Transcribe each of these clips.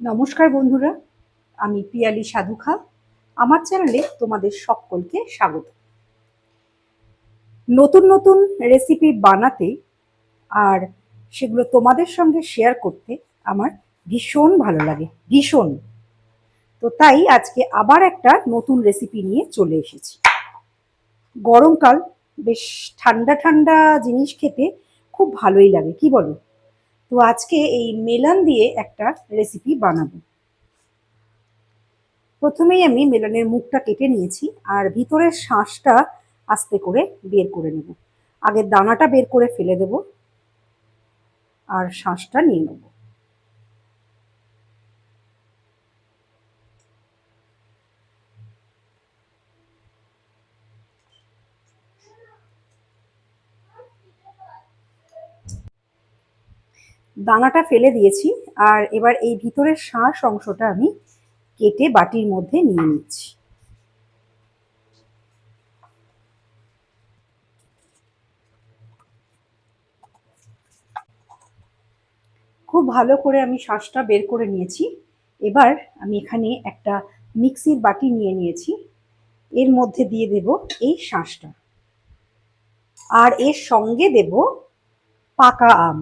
নমস্কার বন্ধুরা, আমি পিয়ালি সাধুখা। আমার চ্যানেলে তোমাদের সকলকে স্বাগত। নতুন নতুন রেসিপি বানাতে আর সেগুলো তোমাদের সঙ্গে শেয়ার করতে আমার ভীষণ ভালো লাগে, ভীষণ। তো তাই আজকে আবার একটা নতুন রেসিপি নিয়ে চলে এসেছি। গরমকাল, বেশ ঠান্ডা ঠান্ডা জিনিস খেতে খুব ভালোই লাগে, কি বলো? তো আজকে এই মেলান দিয়ে একটা রেসিপি বানাবো। প্রথমেই আমি মেলানের মুখটা কেটে নিয়েছি আর ভিতরের শাঁসটা আস্তে করে বের করে নেব। আগে দানাটা বের করে ফেলে দেব আর শাঁসটা নিয়ে নেব। দানাটা ফেলে দিয়েছি আর এবার এই ভিতরের শাঁস অংশটা আমি কেটে বাটির মধ্যে নিয়ে নিচ্ছি। খুব ভালো করে আমি শাঁসটা বের করে নিয়েছি। এবার আমি এখানে একটা মিক্সির বাটি নিয়ে নিয়েছি। এর মধ্যে দিয়ে দেব এই শাঁসটা। আর এর সঙ্গে দেব পাকা আম।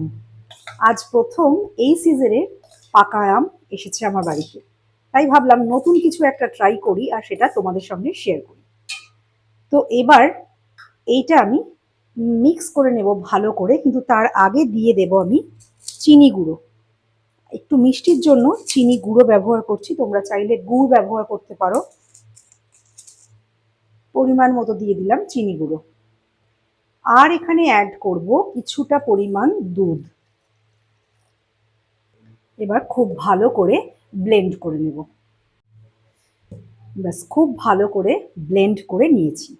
আজ প্রথম এই সিজনে পাকা আম এসেছে আমার বাড়িতে। তাই ভাবলাম নতুন কিছু একটা ট্রাই করি আর সেটা তোমাদের সঙ্গে শেয়ার করি। তো এবার এইটা আমি মিক্স করে নেব ভালো করে, কিন্তু তার আগে দিয়ে দেব আমি চিনি গুঁড়ো। একটু মিষ্টির জন্য চিনি গুঁড়ো ব্যবহার করছি, তোমরা চাইলে গুড় ব্যবহার করতে পারো। পরিমাণ মতো দিয়ে দিলাম চিনি গুঁড়ো। আর এখানে অ্যাড করব কিছুটা পরিমাণ দুধ। এবার খুব ভালো করে ব্লেন্ড করে নেব। ব্যাস, খুব ভালো করে ব্লেন্ড করে নিয়েছি।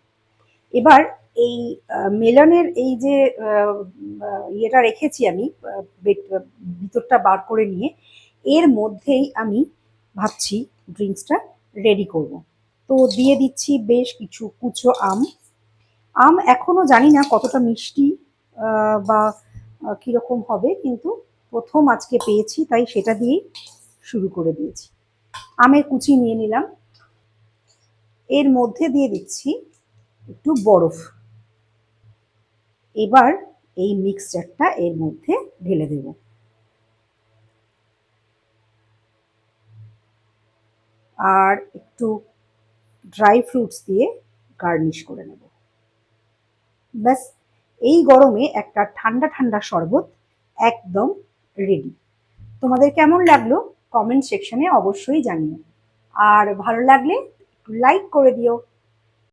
এবার এই মেলনের এই যে ইয়েটা রেখেছি আমি ভিতরটা বার করে নিয়ে, এর মধ্যেই আমি ভাবছি ড্রিঙ্কসটা রেডি করব। তো দিয়ে দিচ্ছি বেশ কিছু কুচো আম। আম এখনও জানি না কতটা মিষ্টি বা কীরকম হবে, কিন্তু প্রথম আজকে পেয়েছি, তাই সেটা দিয়েই শুরু করে দিয়েছি। আমের কুচি নিয়ে নিলাম। এর মধ্যে দিয়ে দিচ্ছি একটু বরফ। এবার এই মিক্সচারটা এর মধ্যে ঢেলে দেব। আর একটু ড্রাই ফ্রুটস দিয়ে গার্নিশ করে নেব। ব্যাস, এই গরমে একটা ঠান্ডা ঠান্ডা শরবত একদম রেডি তোমাদের কেমন লাগল? কমেন্ট সেকশনে অবশ্যই জানিও। আর ভালো লাগলে লাইক করে দিও।